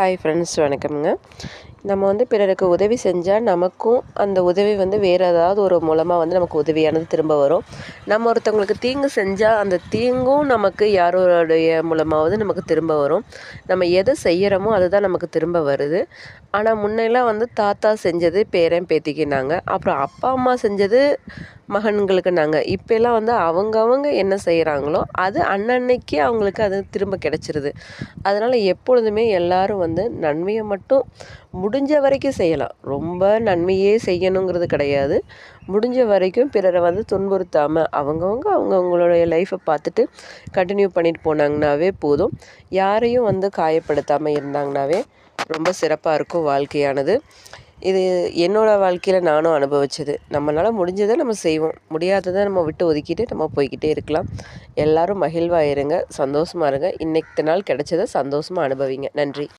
Hi friends வணக்கம்ங்க. நம்ம வந்து பிறருக்கு உதவி செஞ்சால் நமக்கும் அந்த உதவி வந்து வேறு ஏதாவது ஒரு மூலமாக வந்து நமக்கு உதவியானது திரும்ப வரும். நம்ம ஒருத்தவங்களுக்கு தீங்கு செஞ்சால் அந்த தீங்கும் நமக்கு யாரோடைய மூலமாவது நமக்கு திரும்ப வரும். நம்ம எதை செய்கிறோமோ அதுதான் நமக்கு திரும்ப வருது. ஆனால் முன்னெல்லாம் வந்து தாத்தா செஞ்சது பேரன் பேத்திக்கு நாங்கள் அப்புறம் அப்பா அம்மா செஞ்சது மகன்களுக்கு நாங்கள் இப்போல்லாம் வந்து அவங்கவங்க என்ன செய்கிறாங்களோ அது அன்னன்னைக்கு அவங்களுக்கு அது திரும்ப கிடச்சிருது. அதனால் எப்பொழுதுமே எல்லோரும் வந்து நன்மையை மட்டும் முடிஞ்ச வரைக்கும் செய்யலாம். ரொம்ப நன்மையே செய்யணுங்கிறது கிடையாது. முடிஞ்ச வரைக்கும் பிறரை வந்து துன்புறுத்தாமல் அவங்கவுங்க அவங்கவுங்களுடைய லைஃப்பை பார்த்துட்டு கண்டினியூ பண்ணிட்டு போனாங்கனாவே போதும். யாரையும் வந்து காயப்படுத்தாமல் இருந்தாங்கனாவே ரொம்ப சிறப்பாக இருக்கும் வாழ்க்கையானது. இது என்னோடய வாழ்க்கையில் நானும் அனுபவித்தது நம்மளால் முடிஞ்சதை நம்ம செய்வோம். முடியாததை நம்ம விட்டு ஒதுக்கிட்டு நம்ம போய்கிட்டே இருக்கலாம். எல்லோரும் மகிழ்வாக இருங்க சந்தோஷமாக இருங்க. இன்றைக்கு நாள் கிடைச்சதை சந்தோஷமாக அனுபவிங்க. நன்றி.